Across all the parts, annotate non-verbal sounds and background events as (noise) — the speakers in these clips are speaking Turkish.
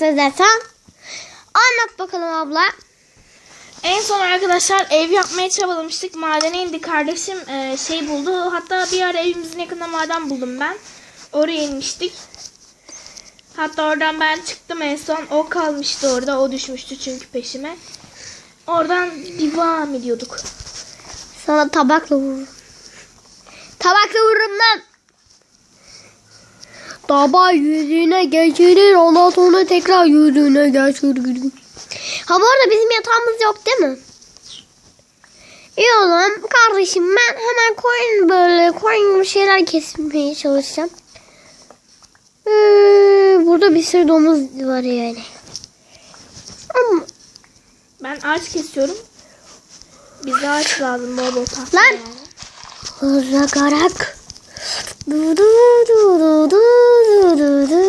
dersen. Anlat bakalım abla. En son arkadaşlar ev yapmaya çabalamıştık. Madene indik. Kardeşim e, şey buldu. Hatta bir ara evimizin yakında maden buldum ben. Oraya inmiştik. Hatta oradan ben çıktım en son. O kalmıştı orada. O düşmüştü çünkü peşime. Oradan devam ediyorduk. Sana tabakla vururum. Tabakla vururum lan. Tabağı yüzüne geçirir ondan sonra tekrar yüzüne geçirir. Ha bu arada bizim yatağımız yok değil mi? İyi o zaman kardeşim ben hemen koyun böyle koyun gibi şeyler kesmeye çalışacağım. Ee, burada bir sürü domuz var yani. Ama Ben ağaç kesiyorum. Bize ağaç lazım. Bol bol tahta Lan! yani. Hırlakarak. Du du du du du du du du.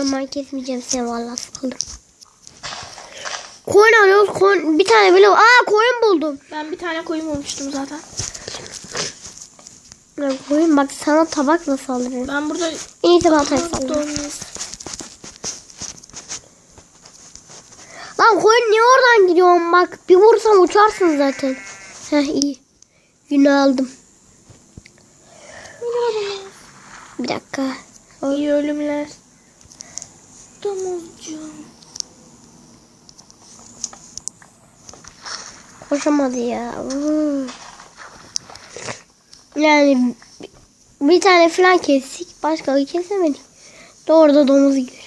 Aman kesmeyeceğim seni vallahi sıkıldım. Koyun alıyoruz. Koyun, bir tane böyle. Aa koyun buldum. Ben bir tane koyun bulmuştum zaten. Ya koyun bak sana tabakla saldırırım. Ben burada En iyisi ben tabak saldırırım. Dolmuş. Lan koyun niye oradan gidiyorsun bak. Bir vursam uçarsın zaten. Heh iyi. Günü aldım. Bir dakika. İyi ölümler. Domuzcuğum. Koşamadı ya. Vuu. Yani bir tane falan kestik. Başka kesemedik. Doğru da domuz görüyorum.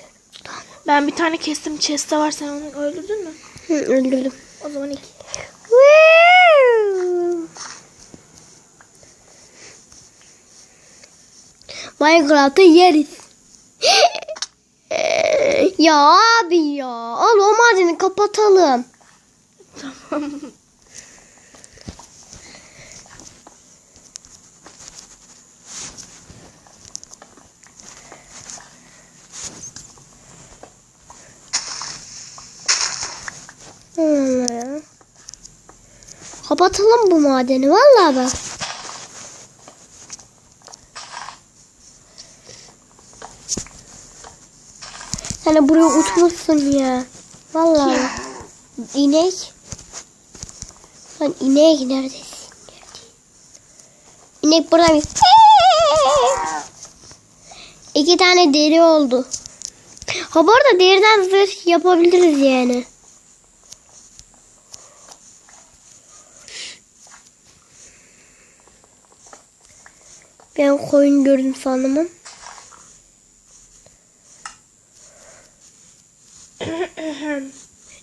Ben bir tane kestim. Chest'te var. Sen onu öldürdün mü? Hı, öldürdüm. O zaman iki. Minecraft'ı yeriz. (laughs) ya abi ya. Al o madeni kapatalım. Tamam. (laughs) Hmm. Kapatalım bu madeni vallahi bak. Sen buraya uçmuşsun ya. Vallahi. bak. İnek. Lan inek neredesin? İnek burada bir. İki tane deri oldu. Ha bu arada deriden zırh yapabiliriz yani. Ben koyun gördüm sandım.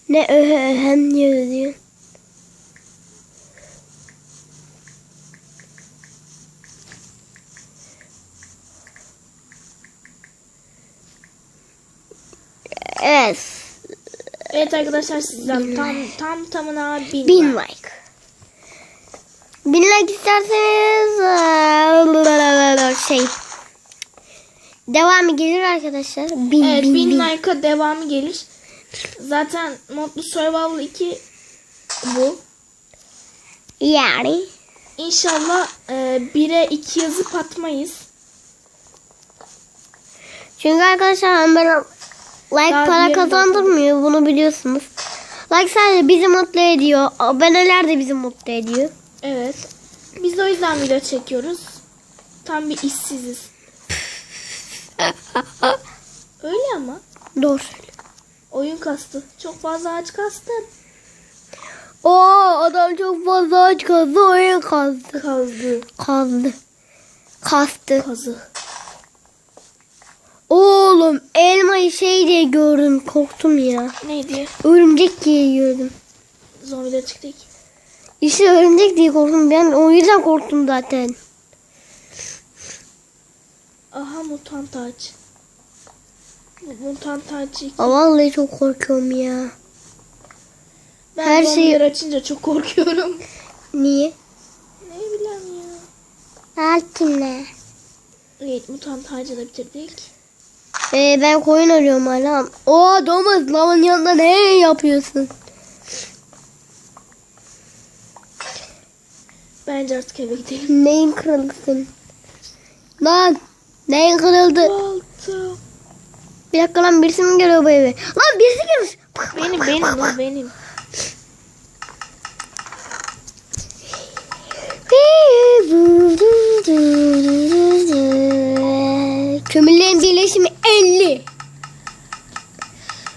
Ne öhe öhem diyor diyor. Evet. evet arkadaşlar sizden tam tam tamına bin. Bin var. like. Bin like isterseniz eee, şey devamı gelir arkadaşlar. Bin Evet bin, bin bin. like'a devamı gelir. Zaten Modlu Survival 2 bu. Yani İnşallah e, 1'e 2 yazıp atmayız. çünkü arkadaşlar ben like Daha para kazandırmıyor bunu biliyorsunuz. Like sadece bizi mutlu ediyor. Aboneler de bizi mutlu ediyor. Evet. Biz o yüzden video çekiyoruz. Tam bir işsiziz. (laughs) Öyle ama. Doğru söylüyor. Oyun kastı. Çok fazla ağaç kastın. Oo adam çok fazla aç kazdı oyun kazdı. Kazdı. Kazdı. Kastı. Kazı. Oğlum elmayı şey diye gördüm korktum ya. Neydi? Örümcek diye gördüm. Zombiler çıktık. İşte örümcek diye korktum. Ben o yüzden korktum zaten. Aha mutant ağaç. Mutant ağaç. iki. Aa, vallahi çok korkuyorum ya. Ben her zombileri açınca çok korkuyorum. Niye? Ne bileyim ya. Altına. Evet mutant ağacı da bitirdik. Ee, ben koyun arıyorum hala. Oo domuz lavın yanında ne yapıyorsun? Bence artık eve gidelim. Neyin kırıldı senin? Lan neyin kırıldı? Balta. Bir dakika lan birisi mi geliyor bu eve? Lan birisi gelmiş. Benim benim o (laughs) benim. Kömürlerin birleşimi 50.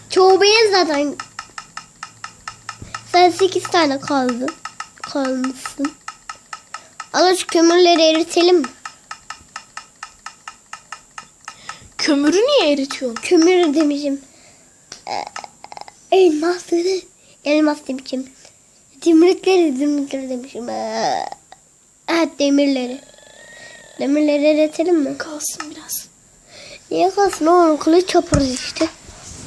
Çoğu benim zaten. Sen 8 tane kaldı. Kalmışsın. Al şu kömürleri eritelim? Kömürü niye eritiyorsun? Kömür demişim. Ee, Elmasları. Elmas demişim. Demirlikleri, demirlikleri demişim. Ee, Evet demirleri. Demirleri eritelim mi? Kalsın biraz. Niye kalsın oğlum kılıç yaparız işte.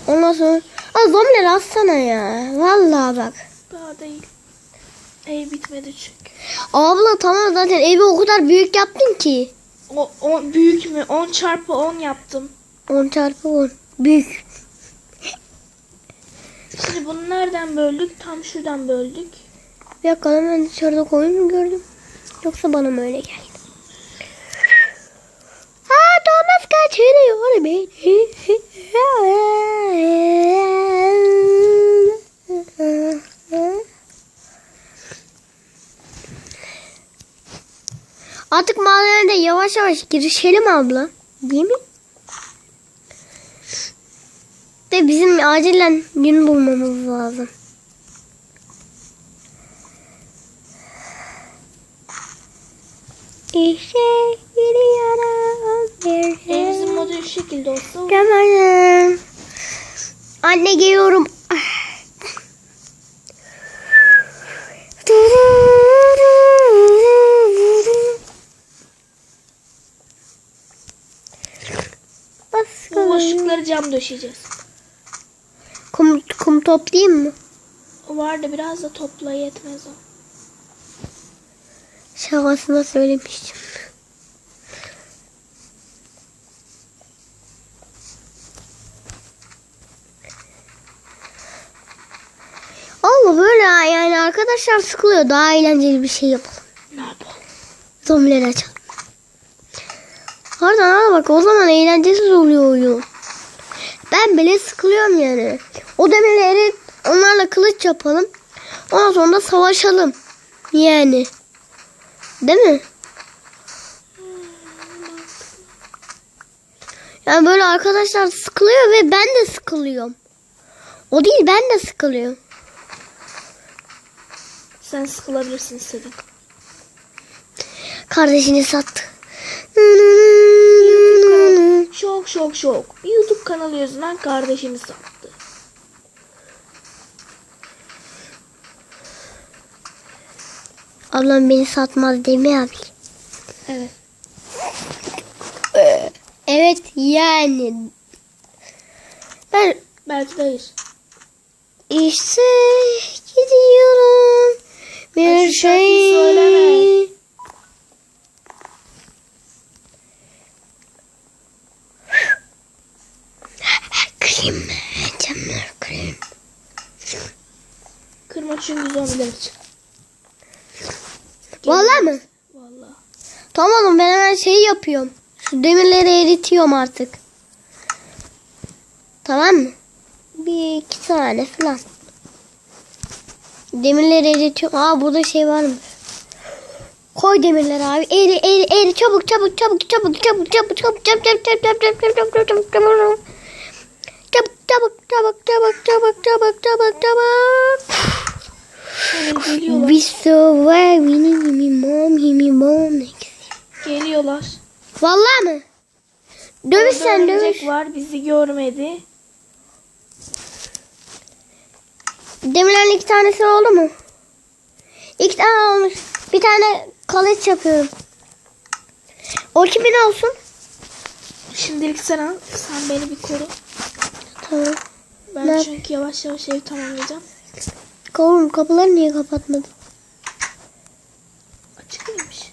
Ondan sonra... Aa zombileri atsana ya. Vallahi bak. Daha değil. Ev bitmedi çünkü. Abla tamam zaten evi o kadar büyük yaptın ki. O, o büyük mü? 10 çarpı 10 yaptım. 10 çarpı 10. Büyük. Şimdi bunu nereden böldük? Tam şuradan böldük. Bir dakika ben dışarıda koyun mu gördüm? Yoksa bana mı öyle geldi? Aa Thomas kaçırıyor beni. (laughs) Artık mahallede yavaş yavaş girişelim abla. Değil mi? De bizim acilen gün bulmamız lazım. İşe gidiyorum bir Evimizin modu şu şekilde olsa Tamam. Anne geliyorum. bu boşlukları cam döşeyeceğiz. Kum, kum toplayayım mı? O vardı biraz da topla yetmez o. Şakasına söylemiştim. Allah böyle yani arkadaşlar sıkılıyor. Daha eğlenceli bir şey yapalım. Ne yapalım? Zombileri açalım. Al bak o zaman eğlencesiz oluyor oyun. Ben bile sıkılıyorum yani. O demirleri onlarla kılıç yapalım. Ondan sonra da savaşalım. Yani. Değil mi? Yani böyle arkadaşlar sıkılıyor ve ben de sıkılıyorum. O değil ben de sıkılıyorum. Sen sıkılabilirsin istedin. Kardeşini sattı. Şok şok şok. YouTube kanalı yüzünden kardeşimi sattı. Ablam beni satmaz değil mi abi? Evet. Evet yani. Ben Belki de hayır. işte gidiyorum. Bir şey. söyleme. Kırayım mı? Camlar kırayım. Kırma çünkü zombiler için. Valla mı? Vallahi. Tamam oğlum ben hemen şey yapıyorum. Şu demirleri eritiyorum artık. Tamam mı? Bir iki tane falan. Demirleri eritiyorum. Aa burada şey var mı? Koy demirleri abi. Eri eri eri çabuk çabuk çabuk çabuk çabuk çabuk çabuk çabuk çabuk çabuk çabuk çabuk çabuk çabuk çabuk çabuk çabuk Çabuk çabuk çabuk çabuk çabuk çabuk. We survive. Vallahi mı? Dövüş sen dövüş. var bizi görmedi. Demirlerin iki tanesi oldu mu? İki tane olmuş. Bir tane kılıç yapıyorum. O kimin olsun? Şimdilik sen al. Sen beni bir koru. Tamam. Ben Ne- çünkü yavaş yavaş ev tamamlayacağım. Oğlum kapıları niye kapatmadın? Açık mıymış?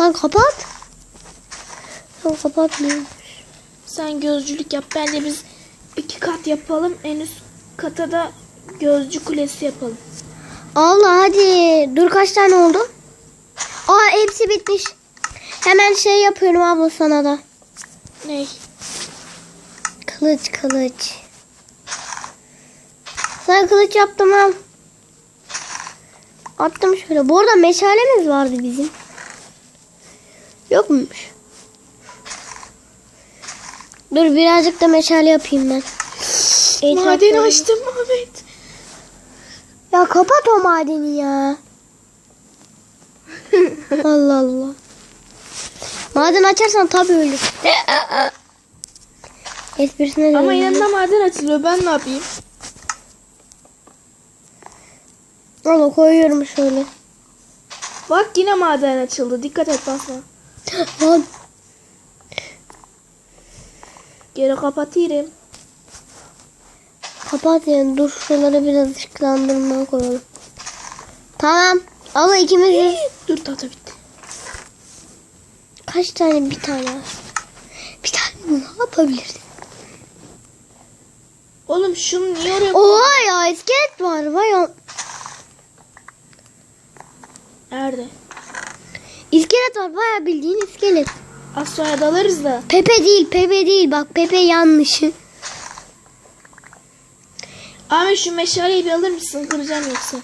Lan kapat. Lan kapatmıyor. Sen gözcülük yap. Bence biz iki kat yapalım. En üst kata da gözcü kulesi yapalım. Allah hadi. Dur kaç tane oldu? Aa hepsi bitmiş. Hemen şey yapıyorum abla sana da. Ney? Kılıç kılıç. Sen kılıç yaptım al. Attım şöyle. Bu arada meşalemiz vardı bizim. Yok muymuş? Dur birazcık da meşale yapayım ben. Etrafta- Madeni açtım Ahmet. Ya kapat o madeni ya. (laughs) Allah Allah. Maden açarsan tabii ölür. Esprisine Ama yanında maden açılıyor. Ben ne yapayım? Al koyuyorum şöyle. Bak yine maden açıldı. Dikkat et basma. Lan Geri kapatayım. kapat yani dur şuraları biraz ışıklandırma koyalım. Tamam. Ama ikimiz de- Dur tahta bitti. kaç tane bir tane var. Bir tane ne yapabilirsin? Oğlum şunu niye oraya Oha ya iskelet var. Vay o. Nerede? İskelet var. Baya bildiğin iskelet. Az sonra dalarız da. Pepe değil, Pepe değil. Bak Pepe yanlış. Ahmet şu meşaleyi bir alır mısın? Kıracağım yoksa.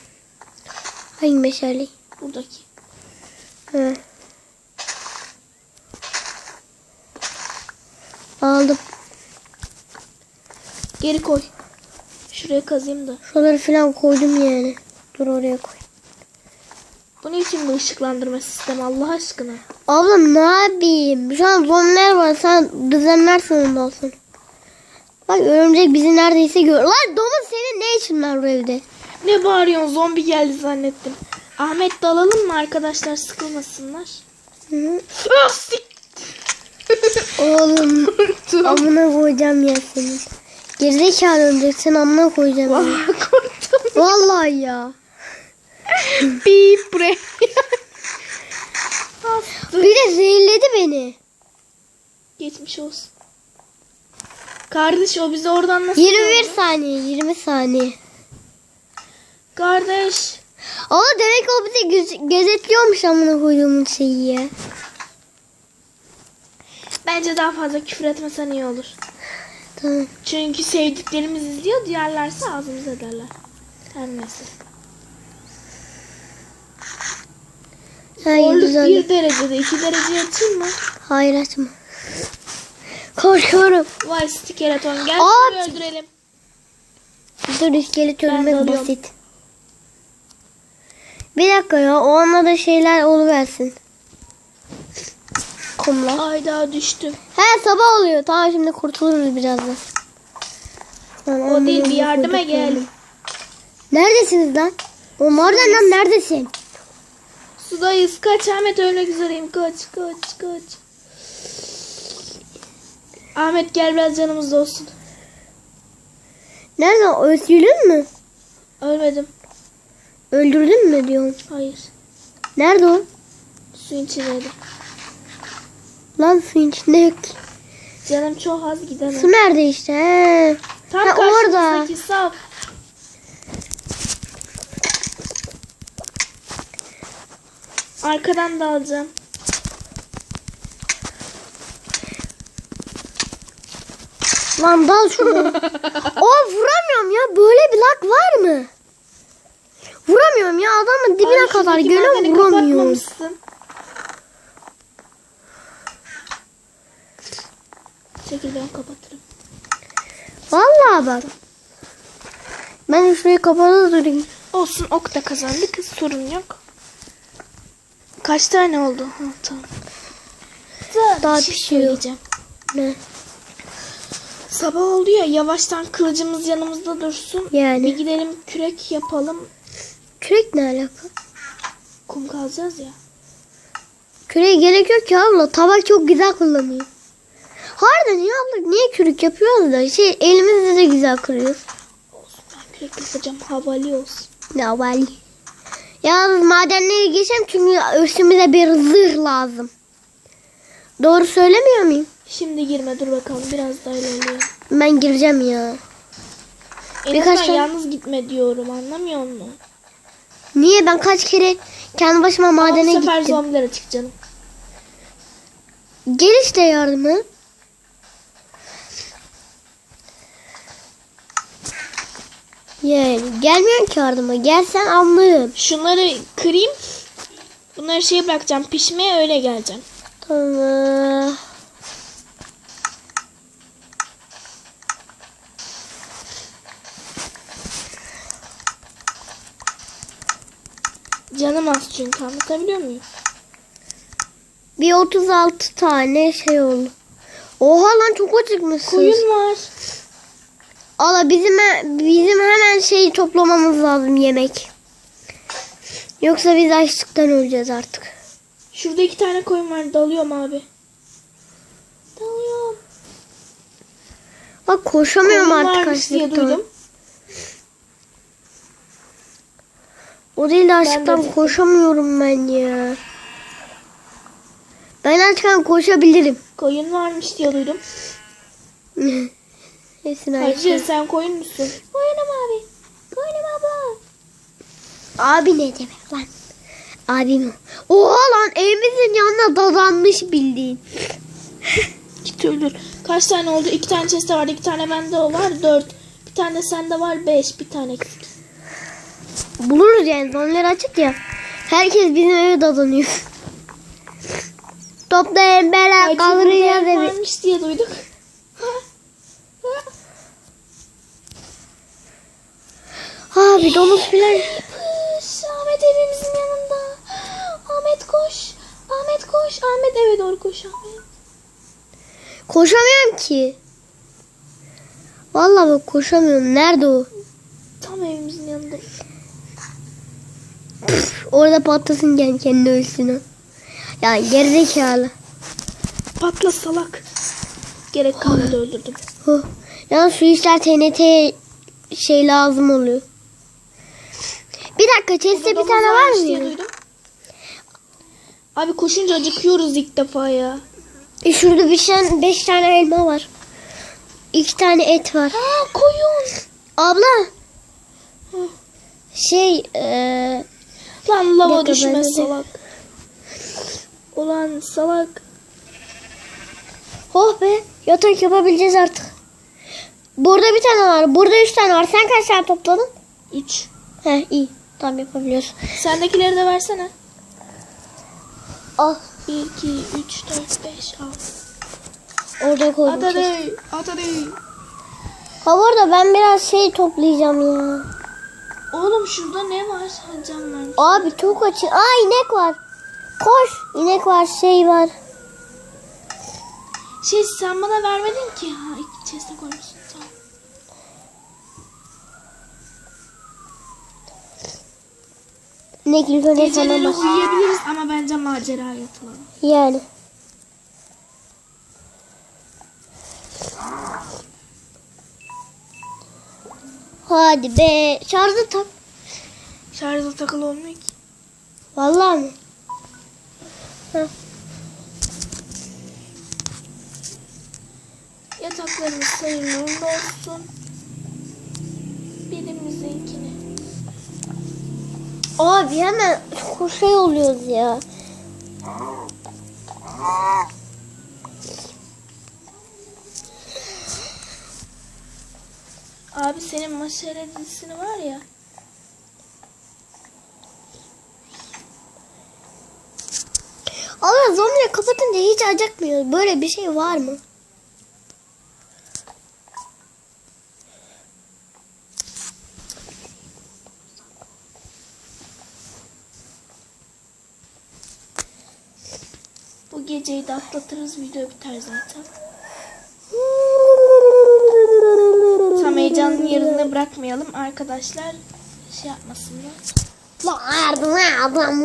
Hangi meşale? Buradaki. Hı. Aldım. Geri koy. Şuraya kazayım da. Şuraları falan koydum yani. Dur oraya koy. Bu ne biçim bir ışıklandırma sistemi Allah aşkına? Ablam ne yapayım? Şu an zombiler var. Sen düzenlersin ondan sonra. Bak örümcek bizi neredeyse gör. Lan domuz senin ne işin var bu evde? Ne bağırıyorsun? Zombi geldi zannettim. Ahmet dalalım mı arkadaşlar sıkılmasınlar? Hı -hı. Ah, sik- Oğlum (laughs) amına koyacağım ya seni. Gerizekalı örümcek sen amına koyacağım ya. Vallahi korktum. Vallahi ya. Bip buraya. Bir de zehirledi beni. Geçmiş olsun. Kardeş o bizi oradan nasıl 21 gördü? saniye 20 saniye. Kardeş. Ama demek o bizi göz- gözetliyormuş amına koyduğumun şeyi ya. Bence daha fazla küfür etmesen iyi olur. Tamam. Çünkü sevdiklerimiz izliyor. Diğerlerse ağzımıza ederler. Her neyse. Hayır Zorluk güzel. bir derecede. iki derece atayım mı? Hayır açma. Korkuyorum. Vay stikeleton gel At. öldürelim. Dur iskelet ölmek basit. Bir dakika ya o anda da şeyler oluversin. Kumlar. Ay daha düştüm. He sabah oluyor. Tamam şimdi kurtuluruz birazdan. Lan, O değil bir yardıma gel. Neredesiniz lan? O nereden lan neredesin? Sudayız. Kaç Ahmet ölmek üzereyim. Kaç kaç kaç. Ahmet gel biraz canımızda olsun. Nereden? Öldürdün mü? Ölmedim. Öldürdün mü diyorum. Hayır. Nerede o? Suyun içindeydi. Lan suyun içinde yok. ki. Canım çok az gidemem. Su nerede işte? He. Tam Ha, orada. karşımızdaki Arkadan da alacağım. Lan dal şunu. (laughs) o vuramıyorum ya. Böyle bir lag var mı? Vuramıyorum ya. Adamın dibine Ay, kadar madeni vuramıyorum. Çekil ben kapatırım. Vallahi bak. Ben şurayı kapalı durayım. Olsun ok da kazandık. Sorun yok. Kaç tane oldu? Ha, tamam. Daha bir şey söyleyeceğim. Ne? Sabah oldu ya yavaştan kılıcımız yanımızda dursun. Yani. Bir gidelim kürek yapalım. Kürek ne alaka? Kum kazacağız ya. Küreğe gerek yok ki abla. Tabak çok güzel kullanıyor. Harbiden ya abla niye kürek yapıyoruz da şey elimizde de güzel kırıyoruz. Olsun ben kürek yapacağım. Havali olsun. Ne vali. Yalnız madenlere geçelim çünkü üstümüze bir zırh lazım. Doğru söylemiyor muyum? Şimdi girme dur bakalım biraz daha ilerleyelim. Ben gireceğim ya. En Birkaç tane- yalnız gitme diyorum anlamıyor musun? Niye ben kaç kere kendi başıma madene bu sefer gittim. zombiler açık canım. Gel işte yardıma. Yani gelmiyorsun ki yardıma. Gelsen anlarım. Şunları kırayım. Bunları şeye bırakacağım pişmeye öyle geleceğim. Tamam. Canım az çünkü anlatabiliyor muyum? Bir 36 tane şey oldu. Oha lan çok acıkmışsın. Koyun var. Ala bizim bizim hemen şeyi toplamamız lazım yemek. Yoksa biz açlıktan öleceğiz artık. Şurada iki tane koyun var dalıyorum abi. Dalıyorum. Bak koşamıyorum Koyun artık açlıktan. O değil de açlıktan de- koşamıyorum ben ya. Ben açken koşabilirim. Koyun varmış diye duydum. (laughs) Hepsini Hacı açacağım. sen koyun musun? Koyunum abi. Koyunum abla. Abi ne demek lan? Abim o. Oha lan evimizin yanına dadanmış bildiğin. (laughs) Git öldür. Kaç tane oldu? İki tane chest'te vardı. iki tane bende var. Dört. Bir tane sende var. Beş. Bir tane eksik. Buluruz yani zombiler açık ya. Herkes bizim eve dadanıyor. (laughs) Toplayın kaldıracağız burada evi. varmış diye duyduk. Domuz filan. Pış, Ahmet evimizin yanında. Ahmet koş. Ahmet koş. Ahmet eve doğru koş Ahmet. Koşamıyorum ki. Vallahi bak koşamıyorum. Nerede o? Tam evimizin yanında. Orada patlasın kendi kendine ölsün o. Ya gerizekalı. Patla salak. Gerek kalmadı öldürdüm. Ya su işler TNT şey lazım oluyor. Bir dakika chest'te bir tane var mı? Abi koşunca acıkıyoruz ilk defa ya. E şurada bir tane, beş tane elma var. İki tane et var. Ha koyun. Abla şey eee Lan lava düşme salak. Ulan salak. oh be yatak yapabileceğiz artık. Burada bir tane var. Burada üç tane var. Sen kaç tane topladın? Üç. He iyi. Tamam yapabiliyorsun. Sendekileri de versene. Al. 1, 2, 3, 4, 5, 6. Orada koydum. Atadey. Atadey. Ha bu arada ben biraz şey toplayacağım ya. Oğlum şurada ne var? Ha, cam varmış. Abi çok açı. Aa inek var. Koş. İnek var şey var. Şey sen bana vermedin ki. Ha iki chest'e koymuşsun. İnek ilk önce sana bak. uyuyabiliriz ama bence macera yatılalım. Yani. Hadi be. Şarjı tak. Şarjda takılı olmuyor ki. Vallahi mi? Heh. Yataklarımız sayılı uğurlu olsun. Birimizinkini. Abi hemen şey oluyoruz ya. Abi senin maşere dizisini var ya. Ama zombileri kapatınca hiç acıkmıyor. Böyle bir şey var mı? Bu geceyi de atlatırız video biter zaten. Tam heyecanın yerine bırakmayalım arkadaşlar. Şey yapmasınlar. Vardı adam.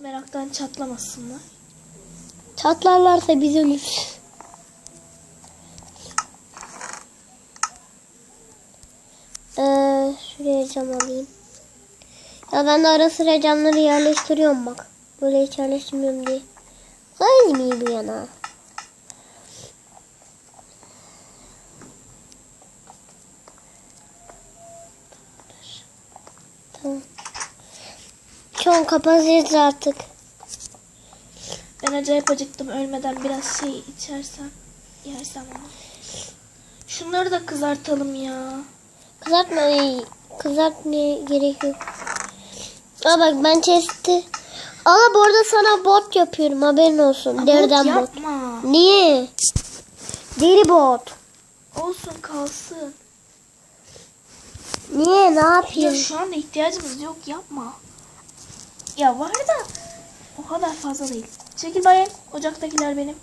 Meraktan çatlamasınlar. Çatlarlarsa biz ölürüz. Ee, şuraya cam alayım. Ya ben de ara sıra camları yerleştiriyorum bak. Böyle hiç yerleştirmiyorum diye. Sayız mı bu yana? Tamam. An kapatacağız artık. Ben acayip acıktım. Ölmeden biraz şey içersem. Yersem ama. Şunları da kızartalım ya. Kızartma, kızartmaya gerek yok. Aa bak ben chest'i. Ama bu arada sana bot yapıyorum haberin olsun. Ama Deriden bot bot. yapma. Niye? Deri bot. Olsun kalsın. Niye? Ne Ya yapayım? şu anda ihtiyacımız yok yapma. Ya var da o kadar fazla değil. Çekil bayım. Ocaktakiler benim.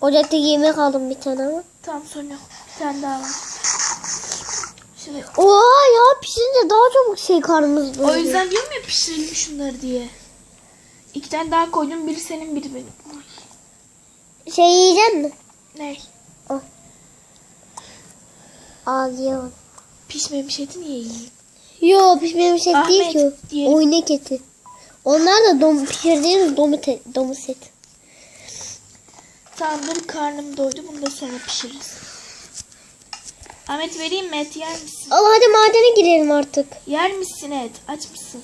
Ocakta yemek aldım bir tane ama. Tamam sorun yok. Bir tane daha var. Şimdi Oha ya pişince daha çabuk şey karnımız o doyuyor. yüzden diyorum ya pişirelim şunları diye. İki tane daha koydum. Biri senin biri benim. Şey yiyecek mi? Ne? Al yiyorum. Pişmemiş eti niye yiyeyim? Yo pişmemiş et değil Ahmet, ki o. diyelim. Oynak eti. Onlar da dom pişirdiğimiz domuz, et, domuz eti. Tamam dur karnım doydu. Bunu da sonra pişiririz. Ahmet vereyim mi et yer misin? Al hadi madene girelim artık. Yer misin et? Aç mısın?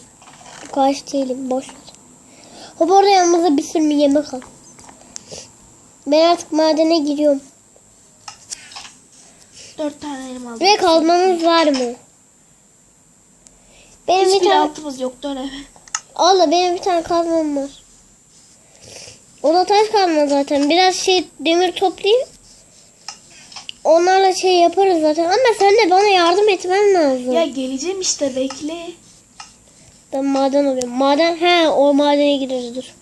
Kaç değilim boş ver. Hop orada yanımıza bir sürü yemek al. Ben artık madene giriyorum. Dört tane elma aldım. Buraya kazmamız var mı? Benim bir Hiçbir tane... altımız yok dön eve. Allah benim bir tane kazmam var. O da taş kazma zaten. Biraz şey demir toplayayım. Onlarla şey yaparız zaten. Ama sen de bana yardım etmen lazım. Ya geleceğim işte bekle. Ben maden alıyorum. Maden he o madene gireriz dur.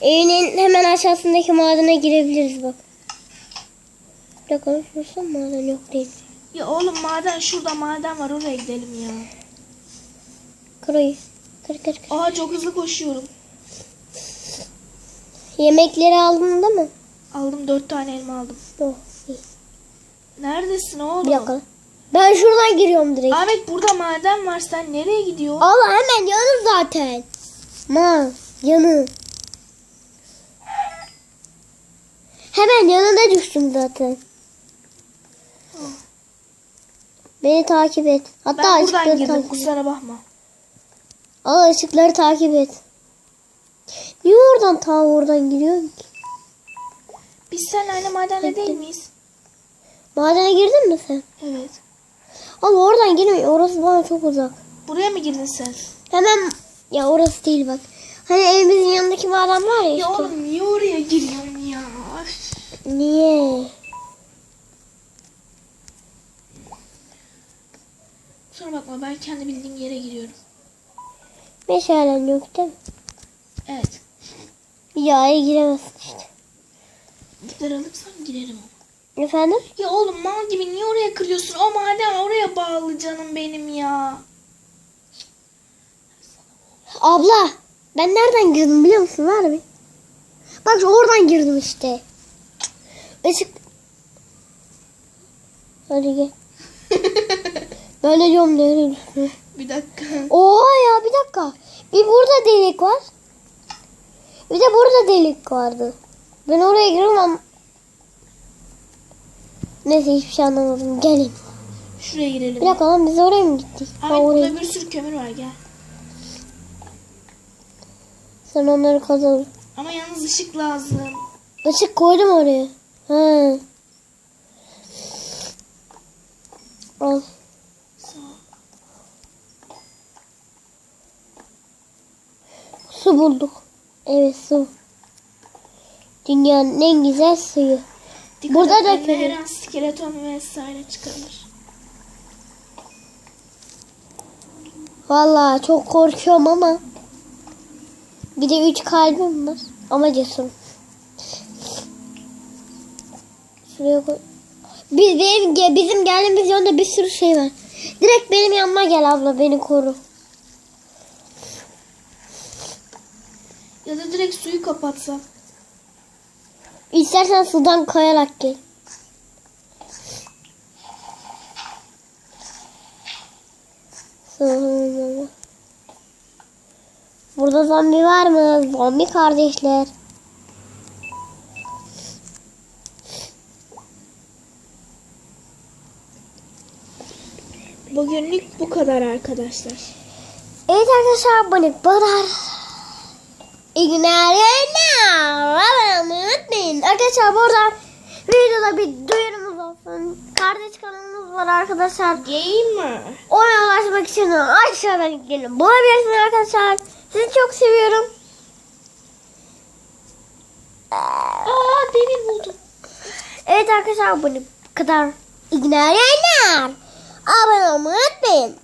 Evinin hemen aşağısındaki madene girebiliriz bak. Bir dakika şurası maden yok değil. Ya oğlum maden şurada maden var oraya gidelim ya. Kırayı. Kır kır kır. Aa çok hızlı koşuyorum. Yemekleri aldın değil mi? Aldım dört tane elma aldım. Oh, iyi. Neredesin oğlum? Bir dakika. Ben şuradan giriyorum direkt. Ahmet burada maden var sen nereye gidiyorsun? Allah hemen yanı zaten. Ma yanı. Hemen yanına düştüm zaten. Beni takip et. Hatta ben buradan ışıkları girdim takip et. kusura bakma. Al ışıkları takip et. Niye oradan ta oradan giriyorsun ki? Biz seninle aynı madende Evet. değil miyiz? Madene girdin mi sen? Evet. Al oradan girme. Orası bana çok uzak. Buraya mı girdin sen? Hemen ya orası değil bak. Hani evimizin yanındaki maden var ya Ya işte. oğlum niye oraya giriyorsun ya? Niye? Kusura bakma ben kendi bildiğim yere giriyorum. Meşalen yok değil mi? Evet. Ya giremezsin işte. Dipler alırsam girerim. Efendim? Ya oğlum mal gibi niye oraya kırıyorsun? O maden oraya bağlı canım benim ya. Abla ben nereden girdim biliyor musun? Mı? Bak oradan girdim işte. Işık. Hadi gel. (laughs) De diyorum nereye? Bir dakika. Oha ya bir dakika. Bir burada delik var. Bir de burada delik vardı. Ben oraya giriyorum ama... Neyse hiçbir şey anlamadım. Gelin. Şuraya girelim. Bir dakika lan biz oraya mı gittik? Oraya. burada bir sürü kömür var gel. Sen onları kazan. Ama yalnız ışık lazım. Işık koydum oraya. Ha. Al. Su bulduk. Evet su. Dünyanın en güzel suyu. Dikkat Burada da kömür. her an skeleton vesaire çıkabilir. Vallahi çok korkuyorum ama. Bir de üç kalbim var. Ama cesur. Şuraya koy. Biz, benim, bizim geldiğimiz yolda bir sürü şey var. Direkt benim yanıma gel abla beni koru. Ya da direkt suyu kapatsam. İstersen sudan kayarak gel. Burada zombi var mı? Zombi kardeşler. Bugünlük bu kadar arkadaşlar. Evet arkadaşlar bu ne kadar. İyi günler. Arkadaşlar burada videoda bir duyurumuz olsun. Kardeş kanalımız var arkadaşlar. Gamer. Ona ulaşmak için aşağıdan linklerini bulabilirsiniz arkadaşlar. Sizi çok seviyorum. Aa demir buldum. Evet arkadaşlar bu kadar. Günler. Abone olmayı unutmayın.